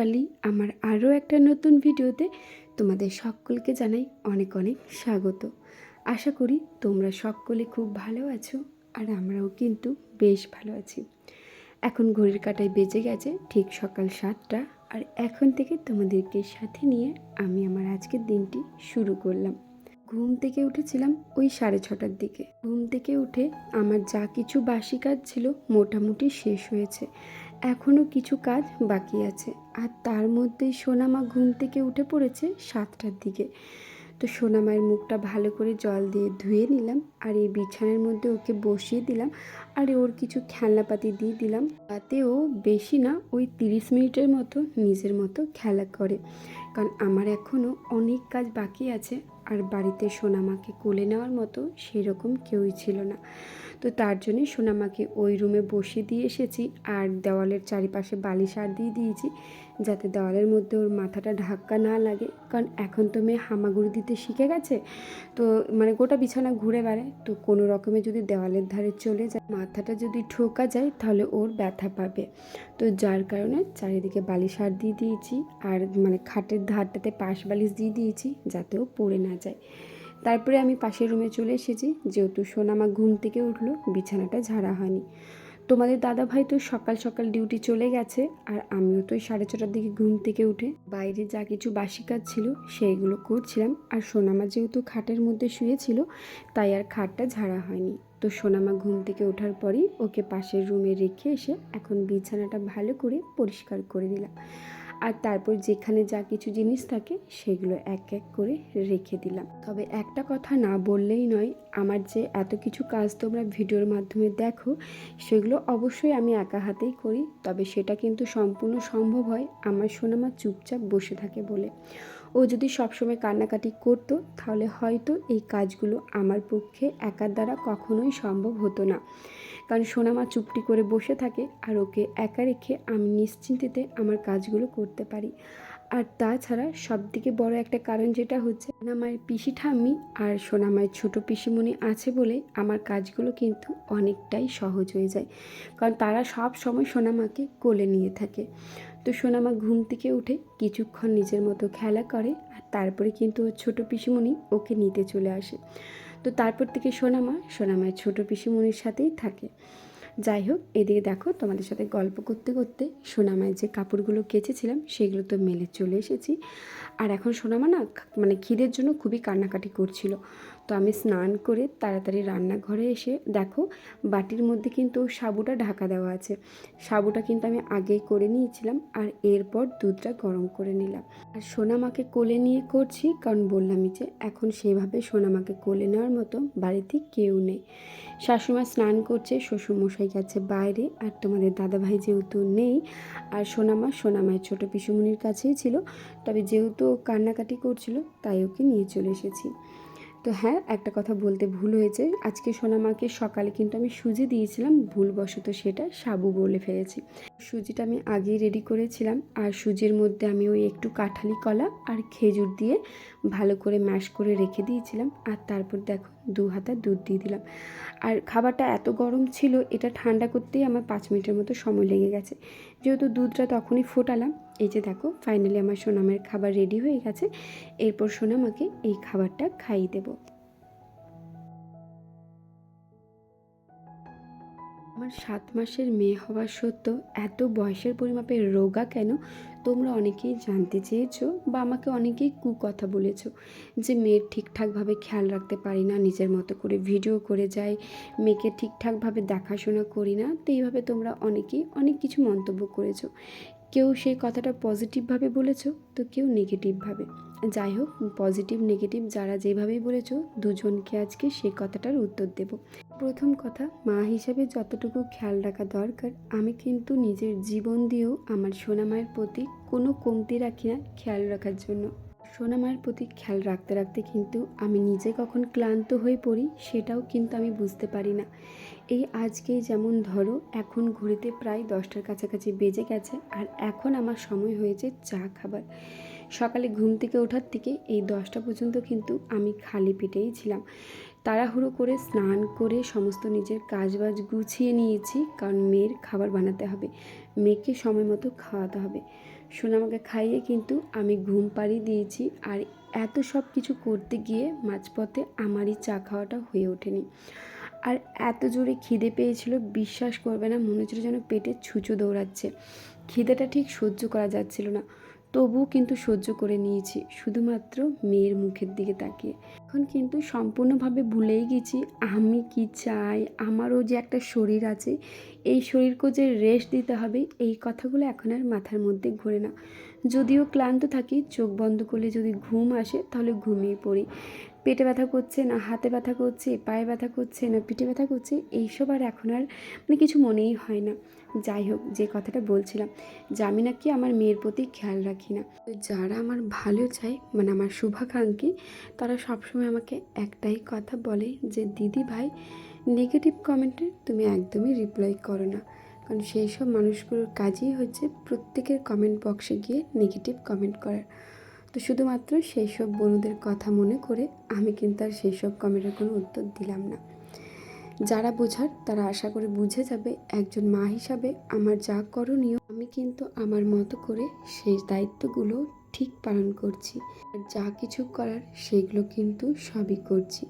রূপালি আমার আরও একটা নতুন ভিডিওতে তোমাদের সকলকে জানাই অনেক অনেক স্বাগত। আশা করি তোমরা সকলে খুব ভালো আছো আর আমরাও কিন্তু বেশ ভালো আছি। এখন ঘড়ির কাটায় বেজে গেছে ঠিক সকাল সাতটা আর এখন থেকে তোমাদেরকে সাথে নিয়ে আমি আমার আজকের দিনটি শুরু করলাম। ঘুম থেকে উঠেছিলাম ওই সাড়ে ছটার দিকে। ঘুম থেকে উঠে আমার যা কিছু বাসি কাজ ছিল মোটামুটি শেষ হয়েছে। এখনও কিছু কাজ বাকি আছে। আর তার মধ্যেই সোনামা ঘুম থেকে উঠে পড়েছে সাতটার দিকে। তো সোনামায়ের মুখটা ভালো করে জল দিয়ে ধুয়ে নিলাম আর এই বিছানার মধ্যে ওকে বসিয়ে দিলাম আর ওর কিছু খেলনাপাতি দিয়ে দিলাম। তাতে ও বেশি না, ওই তিরিশ মিনিটের মতো নিজের মতো খেলা করে। কারণ আমার এখনও অনেক কাজ বাকি আছে আর বাড়িতে সোনামাকে কোলে নেওয়ার মতো সেরকম কেউই ছিল না। তো তার জন্যে সোনামাকে ওই রুমে বসিয়ে দিয়ে এসেছি আর দেওয়ালের চারিপাশে বালিশ আর দিয়ে দিয়েছি। যাতে দেওয়ালের মধ্যে ওর মাথাটা ধাক্কা না লাগে। কারণ এখন তো মেয়ে হামাগুড়ি দিতে শিখে গেছে। তো মানে গোটা বিছানা ঘুরে বেড়ায়। তো কোনো রকমে যদি দেওয়ালের ধারে চলে যায়, মাথাটা যদি ঠোকা যায়, তাহলে ওর ব্যথা পাবে। তো যার কারণে চারিদিকে বালিশ আর দিয়ে দিয়েছি, আর মানে খাটের ধারটাতে পাশ বালিশ দিয়ে দিয়েছি, যাতে ও পড়ে না যায়। তারপরে আমি পাশের রুমে চলে এসেছি। যেহেতু সোনামা ঘুম থেকে উঠল, বিছানাটা ঝাড়া হয়নি। তোমাদের দাদা ভাই তো সকাল সকাল ডিউটি চলে গেছে, আর আমিও তো সাড়ে ছটার দিকে ঘুম থেকে উঠে বাইরে যা কিছু বাসি কাজ ছিল সেইগুলো করছিলাম। আর সোনামা যেহেতু খাটের মধ্যে শুয়েছিল, তাই আর খাটটা ঝাড়া হয়নি। তো সোনামা ঘুম থেকে ওঠার পরই ওকে পাশের রুমে রেখে এসে এখন বিছানাটা ভালো করে পরিষ্কার করে দিলাম আর তারপর যেখানে যা কিছু জিনিস থাকে সেগুলো এক এক করে রেখে দিলাম। তবে একটা কথা না বললেই নয়, আমার যে এত কিছু কাজ তোমরা ভিডিওর মাধ্যমে দেখো, সেগুলো অবশ্যই আমি একা হাতেই করি। তবে সেটা কিন্তু সম্পূর্ণ সম্ভব হয় আমার সোনামা চুপচাপ বসে থাকে বলে। ও যদি সবসময় কান্নাকাটি করতো, তাহলে হয়তো এই কাজগুলো আমার পক্ষে একার দ্বারা কখনোই সম্ভব হতো না। কারণ সোনামা চুপটি করে বসে থাকে আর ওকে একা রেখে আমি নিশ্চিন্তিতে আমার কাজগুলো করতে পারি। আর তাছাড়া সব থেকে বড় একটা কারণ যেটা হচ্ছে সোনামায়ের পিসি ঠাম্মি আর সোনামায়ের ছোটো পিসিমণি আছে বলে আমার কাজগুলো কিন্তু অনেকটাই সহজ হয়ে যায়। কারণ তারা সব সময় সোনামাকে কোলে নিয়ে থাকে। তো সোনামা ঘুম থেকে উঠে কিছুক্ষণ নিজের মতো খেলা করে আর তারপরে কিন্তু ওর ছোটো পিসিমণি ওকে নিতে চলে আসে। তো তারপর থেকে সোনামা সোনামায় ছোটো পিসিমণির সাথেই থাকে। যাই হোক, এদিকে দেখো তোমাদের সাথে গল্প করতে করতে সোনামায় যে কাপড়গুলো কেচেছিলাম, সেগুলো তো মেলে চলে এসেছি। আর এখন সোনামা না মানে খিদের জন্য খুবই কান্নাকাটি করছিল। তো আমি স্নান করে তাড়াতাড়ি রান্নাঘরে এসে দেখো বাটির মধ্যে কিন্তু সাবুটা ঢাকা দেওয়া আছে। সাবুটা কিন্তু আমি আগেই করে নিয়েছিলাম আর এরপর দুধটা গরম করে নিলাম। আর সোনামাকে কোলে নিয়ে করছি কারণ বললামই যে এখন সেভাবে সোনামাকে কোলে নেওয়ার মতো বাড়িতে কেউ নেই। শাশুমা স্নান করছে, শ্বশুরমশাই গেছে বাইরে আর তোমাদের দাদাভাই যেহেতু নেই আর সোনামা সোনামায়ের ছোটো পিসুমনির কাছেই ছিল, তবে যেহেতু কান্নাকাটি করছিল তাই ওকে নিয়ে চলে এসেছি। তো হ্যাঁ একটা কথা বলতে ভুল হয়েছে। আজকে সোনামাকে সকালে কিন্তু আমি সুজি দিয়েছিলাম, ভুলবশত সেটা সাবু বলে ফেলেছি। সুজিটা আমি আগেই রেডি করেছিলাম, আর সুজির মধ্যে আমি ওই একটু কাঁঠালি কলা আর খেজুর দিয়ে ভালো করে ম্যাশ করে রেখে দিয়েছিলাম, আর তারপর দেখো দু হাতা দুধ দিয়ে দিলাম। আর খাবারটা এত গরম ছিল, এটা ঠান্ডা করতেই আমার পাঁচ মিনিটের মতো সময় লেগে গেছে। যেহেতু দুধটা তখনই ফোটালাম এই যে দেখো ফাইনালি আমার সোনামের খাবার রেডি হয়ে গেছে। এরপর সোনামাকে এই খাবারটা খাইয়ে দেবো। আমার সাত মাসের মেয়ে হওয়া সত্ত্বেও এত বয়সের পরিমাপে রোগা কেন? তোমরা অনেকেই জানতে চেয়েছো বা আমাকে অনেকেই কুকথা বলেছ যে মেয়ের ঠিকঠাকভাবে খেয়াল রাখতে পারি না, নিজের মতো করে ভিডিও করে যাই, মেয়েকে ঠিকঠাকভাবে দেখাশোনা করি না। তো এইভাবে তোমরা অনেকেই অনেক কিছু মন্তব্য করেছ। কেউ সেই কথাটা পজিটিভভাবে বলেছ, তো কেউ নেগেটিভভাবে যাই হোক পজিটিভ নেগেটিভ যারা যেভাবেই বলেছ, দুজনকে আজকে সেই কথাটার উত্তর দেব। প্রথম কথা, মা হিসাবে যতটুকু খেয়াল রাখা দরকার, আমি কিন্তু নিজের জীবন দিয়েও আমার সোনামায়ের প্রতি কোনো কমতি রাখি না খেয়াল রাখার জন্য। সোনামায়ের প্রতি খেয়াল রাখতে রাখতে কিন্তু আমি নিজে কখন ক্লান্ত হয়ে পড়ি সেটাও কিন্তু আমি বুঝতে পারি না। এই আজকেই যেমন ধরো, এখন ঘুরিতে প্রায় দশটার কাছাকাছি বেজে গেছে আর এখন আমার সময় হয়েছে চা খাবার। সকালে ঘুম থেকে ওঠার থেকে এই দশটা পর্যন্ত কিন্তু আমি খালি পেটেই ছিলাম। তাড়াহুড়ো করে স্নান করে সমস্ত নিজের কাজবাজ গুছিয়ে নিয়েছি কারণ মেয়ের খাবার বানাতে হবে। মেয়েকে সময় মতো খাওয়াতে হবে। সোনামাকে খাইয়ে কিন্তু আমি ঘুম পাড়িয়ে দিয়েছি আর এত সব কিছু করতে গিয়ে মাঝপথে আমারই চা খাওয়াটা হয়ে ওঠেনি। আর এত জোরে খিদে পেয়েছিল, বিশ্বাস করবে না, মনে হচ্ছিল যেন পেটে ছুঁচো দৌড়াচ্ছে। খিদেটা ঠিক সহ্য করা যাচ্ছিল না, তবুও কিন্তু সহ্য করে নিয়েছি, শুধুমাত্র মেয়ের মুখের দিকে তাকিয়ে। এখন কিন্তু সম্পূর্ণভাবে ভুলেই গেছি। আমি কি চাই? আমারও যে একটা শরীর আছে, এই শরীরকে যে রেস্ট দিতে হবে, এই কথাগুলো এখন আর মাথার মধ্যে ঘোরে না। যদিও ক্লান্ত থাকি, চোখ বন্ধ করলে যদি ঘুম আসে, তাহলে ঘুমিয়ে পড়ি। পেটে ব্যথা করছে না, হাতে ব্যথা করছে, পায়ে ব্যথা করছে না, পিঠে ব্যথা করছে, এইসব আর এখন আর মানে কিছু মনেই হয় না। যাই হোক, যে কথাটা বলছিলাম যে আমি নাকি আমার মেয়ের প্রতি খেয়াল রাখি না? যারা আমার ভালো চায় মানে আমার শুভাকাঙ্ক্ষী, তারা সবসময় আমাকে একটাই কথা বলে যে, দিদি ভাই নেগেটিভ কমেন্টে তুমি একদমই রিপ্লাই করো না। কারণ সেই সব মানুষগুলোর কাজই হচ্ছে প্রত্যেকের কমেন্ট বক্সে গিয়ে নেগেটিভ কমেন্ট করার। তো শুধুমাত্র সেই সব বন্ধুদের কথা মনে করে আমি কিন্তু আর সেই সব কমেন্টের কোনো উত্তর দিলাম না। যারা বোঝার, তারা আশা করে বুঝে যাবে, একজন মা হিসাবে আমার যা করণীয়, আমি কিন্তু আমার মতো করে সেই দায়িত্বগুলো ঠিক পালন করছি। আর যা কিছু করার, সেগুলো কিন্তু সবই করছি।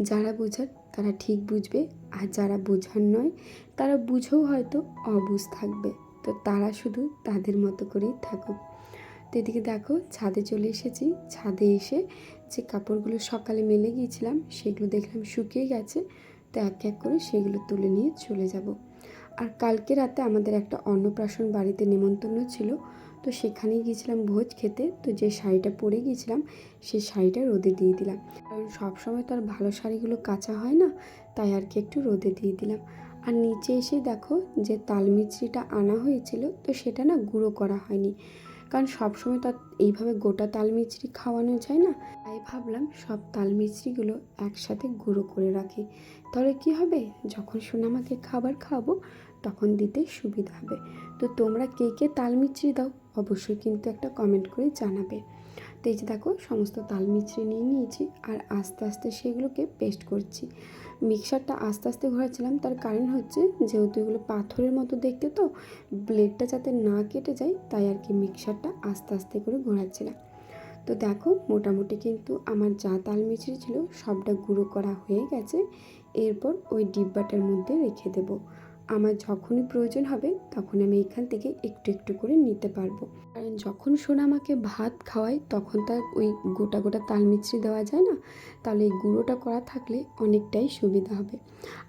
যারা বোঝার, তারা ঠিক বুঝবে, আর যারা বোঝার নয়, তারা বুঝেও হয়তো অবুঝ থাকবে। তো তারা শুধু তাদের মতো করেই থাকুক। তো এদিকে দেখো, ছাদে চলে এসেছি। ছাদে এসে যে কাপড়গুলো সকালে মেলে গিয়েছিলাম, সেগুলো দেখলাম শুকিয়ে গেছে। তো এক এক করে সেগুলো তুলে নিয়ে চলে যাব। আর কালকে রাতে আমাদের একটা অন্নপ্রাশন বাড়িতে নেমন্তন্ন ছিল, তো সেখানেই গিয়েছিলাম ভোজ খেতে। তো যে শাড়িটা পরে গিয়েছিলাম সেই শাড়িটা রোদে দিয়ে দিলাম। কারণ সবসময় তো আর ভালো শাড়িগুলো কাঁচা হয় না, তাই আর কি একটু রোদে দিয়ে দিলাম। আর নিচে এসে দেখো যে তালমিচড়িটা আনা হয়েছিল, তো সেটা না গুঁড়ো করা হয়নি। কারণ সবসময় তো আর এইভাবে গোটা তাল মিচড়ি খাওয়ানো যায় না। তাই ভাবলাম সব তাল মিচড়িগুলো একসাথে গুঁড়ো করে রাখি। তাহলে কি হবে? যখন সোনামাকে খাবার খাওয়াবো, তখন দিতে সুবিধা হবে। তো তোমরা কে কে তাল মিচড়ি দাও, অবশ্যই কিন্তু একটা কমেন্ট করে জানাবে। তো এই যে দেখো, সমস্ত তালমিচড়ি নিয়ে নিয়েছি আর আস্তে আস্তে সেগুলোকে পেস্ট করছি। মিক্সারটা আস্তে আস্তে ঘোরাচ্ছিলাম, তার কারণ হচ্ছে যেহেতু এগুলো পাথরের মতো দেখতে তো ব্লেডটা যাতে না কেটে যায়, তাই আর কি মিক্সারটা আস্তে আস্তে করে ঘোরাচ্ছিলাম। তো দেখো, মোটামুটি কিন্তু আমার যা তাল মিছরি ছিল সবটা গুঁড়ো করা হয়ে গেছে, এরপর ওই ডিব্বাটার মধ্যে রেখে দেব। আমার যখনই প্রয়োজন হবে, তখন আমি এখান থেকে একটু একটু করে নিতে পারব। কারণ যখন সোনা আমাকে ভাত খাওয়ায়, তখন তার ওই গোটা গোটা তাল মিছরি দেওয়া যায় না। তাহলে এই গুঁড়োটা করা থাকলে অনেকটাই সুবিধা হবে।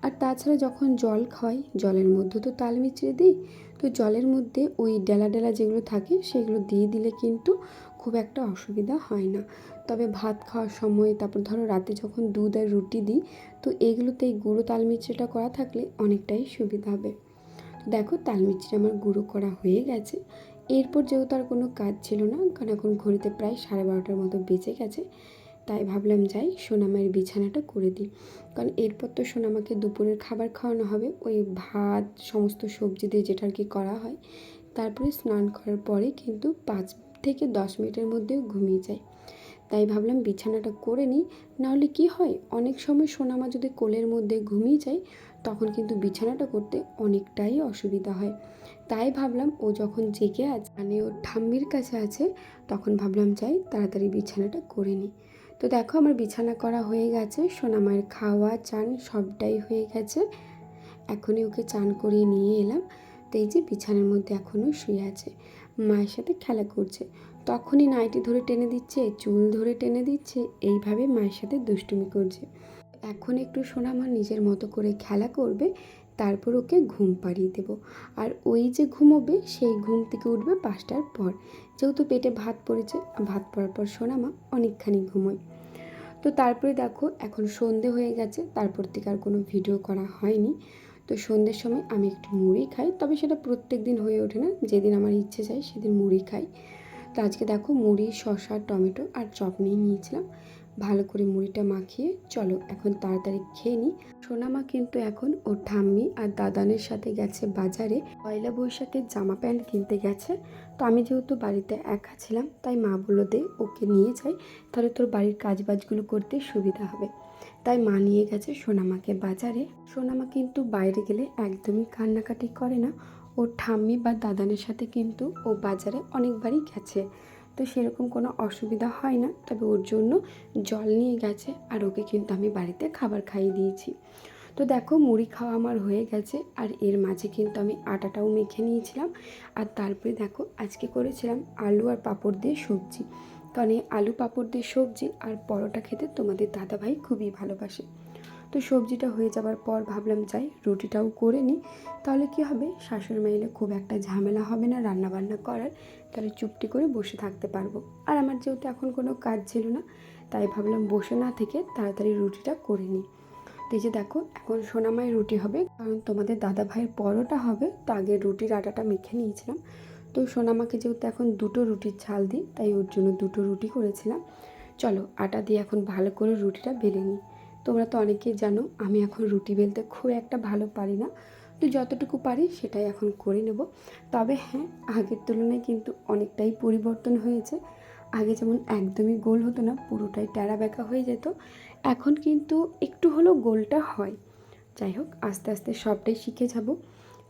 আর তাছাড়া যখন জল খাওয়াই, জলের মধ্যে তো তাল মিছরি দিই, তো জলের মধ্যে ওই ডেলা ডেলা যেগুলো থাকে, সেগুলো দিয়ে দিলে কিন্তু খুব একটা অসুবিধা হয় না। তবে ভাত খাওয়ার সময়, তারপর ধরো রাতে যখন দুধ আর রুটি দিই, তো এগুলোতে এই গুঁড়ো তালমিচড়িটা করা থাকলে অনেকটাই সুবিধা হবে। দেখো তালমিচড়ি আমার গুঁড়ো করা হয়ে গেছে। এরপর যেহেতু আর কোনো কাজ ছিল না, কারণ এখন ঘড়িতে প্রায় সাড়ে বারোটার মতো বেঁচে গেছে, তাই ভাবলাম যাই সোনামায়ের বিছানাটা করে দিই। কারণ এরপর তো সোনামাকে দুপুরের খাবার খাওয়ানো হবে, ওই ভাত, সমস্ত সবজি দিয়ে যেটা আর কি করা হয়, তারপরে স্নান করার পরে কিন্তু পাঁচ থেকে দশ মিনিটের মধ্যে ঘুমিয়ে যায় তাই ভাবলাম বিছানাটা করে নিই, নাহলে কি হয়? অনেক সময় সোনামা যদি কোলের মধ্যে ঘুমিয়ে যায়, তখন কিন্তু বিছানাটা করতে অনেকটাই অসুবিধা হয়। তাই ভাবলাম ও যখন জেগে আছে মানে ওর ঠাম্মির কাছে আছে, তখন ভাবলাম যাই তাড়াতাড়ি বিছানাটা করে নিই। তো দেখো আমার বিছানা করা হয়ে গেছে সোনামায়ের খাওয়া, চান সবটাই হয়ে গেছে। এখনই ওকে চান করিয়ে নিয়ে এলাম। তো এই যে বিছানার মধ্যে এখনও শুয়ে আছে। মায়ের সাথে খেলা করছে। তখনই নাইটি ধরে টেনে দিচ্ছে, চুল ধরে টেনে দিচ্ছে, এইভাবে মায়ের সাথে দুষ্টুমি করছে। এখন একটু সোনামা নিজের মতো করে খেলা করবে, তারপর ওকে ঘুম পাড়িয়ে দেব। আর ওই যে ঘুমোবে, সেই ঘুম থেকে উঠবে পাঁচটার পর। যেহেতু পেটে ভাত পড়েছে, ভাত পড়ার পর সোনামা অনেকখানি ঘুমোয়। তো তারপরে দেখো, এখন সন্ধে হয়ে গেছে, তারপর থেকে আর কোনো ভিডিও করা হয়নি। তো সন্ধ্যের সময় আমি একটু মুড়ি খাই। তবে সেটা প্রত্যেক দিন হয়ে ওঠে না। যেদিন আমার ইচ্ছে চাই সেদিন মুড়ি খাই। তো আজকে দেখো মুড়ি, শসা, টমেটো আর চপ নিয়ে নিয়েছিলাম। ভালো করে মুড়িটা মাখিয়ে চলো এখন তাড়াতাড়ি খেয়ে নিই। সোনামা কিন্তু এখন ওর ঠাম্মি আর দাদানের সাথে গেছে বাজারে। পয়লা বৈশাখের জামা প্যান্ট কিনতে গেছে। তো আমি যেহেতু বাড়িতে একা ছিলাম, তাই মা বলল দে, ওকে নিয়ে যাই। তাহলে তোর বাড়ির কাজবাজগুলো করতে সুবিধা হবে। তাই মা নিয়ে গেছে সোনামাকে বাজারে। সোনামা কিন্তু বাইরে গেলে একদমই কান্নাকাটি করে না। ওর ঠাম্মি বা দাদানের সাথে কিন্তু ও বাজারে অনেকবারই গেছে। তো সেরকম কোনো অসুবিধা হয় না, তবে ওর জন্য জল নিয়ে গেছে আর ওকে কিন্তু আমি বাড়িতে খাবার খাইয়ে দিয়েছি। তো দেখো মুড়ি খাওয়া আমার হয়ে গেছে আর এর মাঝে কিন্তু আমি আটাটাও মেখে নিয়েছিলাম। আর তারপরে দেখো আজকে করেছিলাম আলু আর পাঁপড় দিয়ে সবজি। কারণ এই আলু পাঁপড় দিয়ে সবজি আর পরোটা খেতে তোমাদের দাদাভাই খুবই ভালোবাসে। তো সবজিটা হয়ে যাবার পর ভাবলাম, যাই রুটিটাও করে নিই। তাহলে কি হবে? শাশুড়ি মাইলে খুব একটা ঝামেলা হবে না রান্না বান্না করার। তাহলে চুপটি করে বসে থাকতে পারব। আর আমার যেহেতু এখন কোনো কাজ ছিল না, তাই ভাবলাম বসে না থেকে তাড়াতাড়ি রুটিটা করে নিই। তো যে দেখো, এখন সোনামাই রুটি হবে। কারণ তোমাদের দাদা ভাইয়ের পরোটা হবে, তো আগে রুটির আটাটা মেখে নিয়েছিলাম। তো সোনামাকে যেহেতু এখন দুটো রুটির ঝাল দিই তাই ওর জন্য দুটো রুটি করেছিলাম। চলো, আটা দিয়ে এখন ভালো করে রুটিটা বেলে নিই। তোমরা তো অনেকেই জানো, আমি এখন রুটি বেলতে খুব একটা ভালো পারি না। তো যতটুকু পারি সেটাই এখন করে নেব। তবে হ্যাঁ আগের তুলনায় কিন্তু অনেকটাই পরিবর্তন হয়েছে। আগে যেমন একদমই গোল হতো না, পুরোটাই ট্যাড়া ব্যাকা হয়ে যেত। এখন কিন্তু একটু হলেও গোলটা হয়। যাই হোক, আস্তে আস্তে সবটাই শিখে যাব।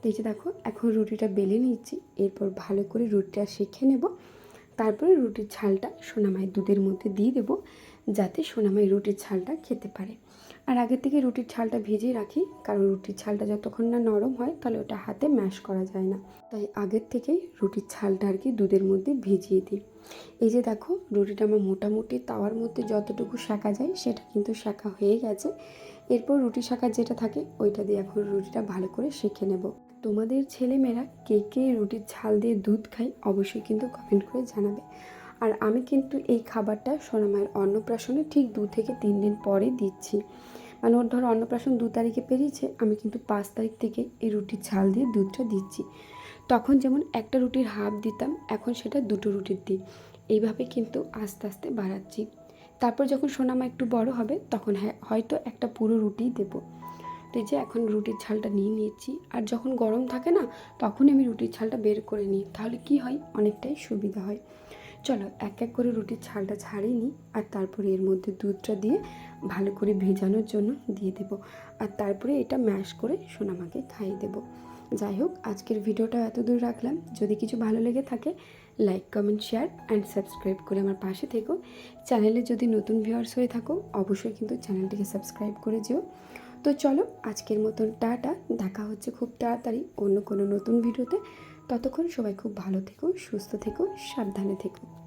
এই যে দেখো, এখন রুটিটা বেলে নিচ্ছি এরপর ভালো করে রুটিটা শিখে নেব। তারপরে রুটির ছালটা সোনামায়ের দুধের মধ্যে দিয়ে দেবো, যাতে সোনামাই রুটির ছালটা খেতে পারে। আর আগে থেকে রুটির ছালটা ভিজিয়ে রাখি, কারণ রুটির ছালটা যতক্ষণ না নরম হয়, তাহলে ওটা হাতে ম্যাশ করা যায় না। তাই আগের থেকেই রুটির ছালটা আর কি দুধের মধ্যে ভিজিয়ে দিই। এই যে দেখো, রুটিটা আমার মোটামুটি তাওয়ার মধ্যে যতটুকু শাঁকা যায়, সেটা কিন্তু শাঁকা হয়ে গেছে। এরপর রুটি শাঁকা যেটা থাকে, ওইটা দিয়ে এখন রুটিটা ভালো করে শেখে নেব। তোমাদের ছেলেমেয়েরা কে কে রুটির ঝাল দিয়ে দুধ খায় অবশ্যই কিন্তু কমেন্ট করে জানাবে। আর আমি কিন্তু এই খাবারটা সোনামায়ের অন্নপ্রাশনে ঠিক দু থেকে তিন দিন পরে দিচ্ছি। মানে ওর ধরো অন্নপ্রাশন দু তারিখে পেরিয়েছে, আমি কিন্তু পাঁচ তারিখ থেকে এই রুটির ঝাল দিয়ে দুধটা দিচ্ছি। তখন যেমন একটা রুটির হাফ দিতাম, এখন সেটা দুটো রুটির দিই। এইভাবে কিন্তু আস্তে আস্তে বাড়াচ্ছি। তারপর যখন সোনামা একটু বড় হবে, তখন হ্যাঁ হয়তো একটা পুরো রুটি দেবো। এই যে এখন রুটির ছালটা নিয়ে নিয়েছি। আর যখন গরম থাকে না তখন আমি রুটির ছালটা বের করে নিই। তাহলে কি হয়? অনেকটাই সুবিধা হয়। চলো এক এক করে রুটির ছালটা ছাড়িয়ে নিই, আর তারপরে এর মধ্যে দুধটা দিয়ে ভালো করে ভেজানোর জন্য দিয়ে দেবো। আর তারপরে এটা ম্যাশ করে সোনামাকে খাইয়ে দেবো। যাই হোক, আজকের ভিডিওটা এত দূর রাখলাম। যদি কিছু ভালো লেগে থাকে, like, comment, share and subscribe করে আমার পাশে থেকো। চ্যানেলে যদি নতুন ভিউয়ার্স হয়ে থাকো, অবশ্যই কিন্তু চ্যানেলটিকে সাবস্ক্রাইব করে যেও। তো চলো আজকের মতন টাটা, দেখা হচ্ছে খুব তাড়াতাড়ি অন্য কোনো নতুন ভিডিওতে। ততক্ষণ সবাই খুব ভালো থেকো, সুস্থ থেকো, সাবধানে থেকো।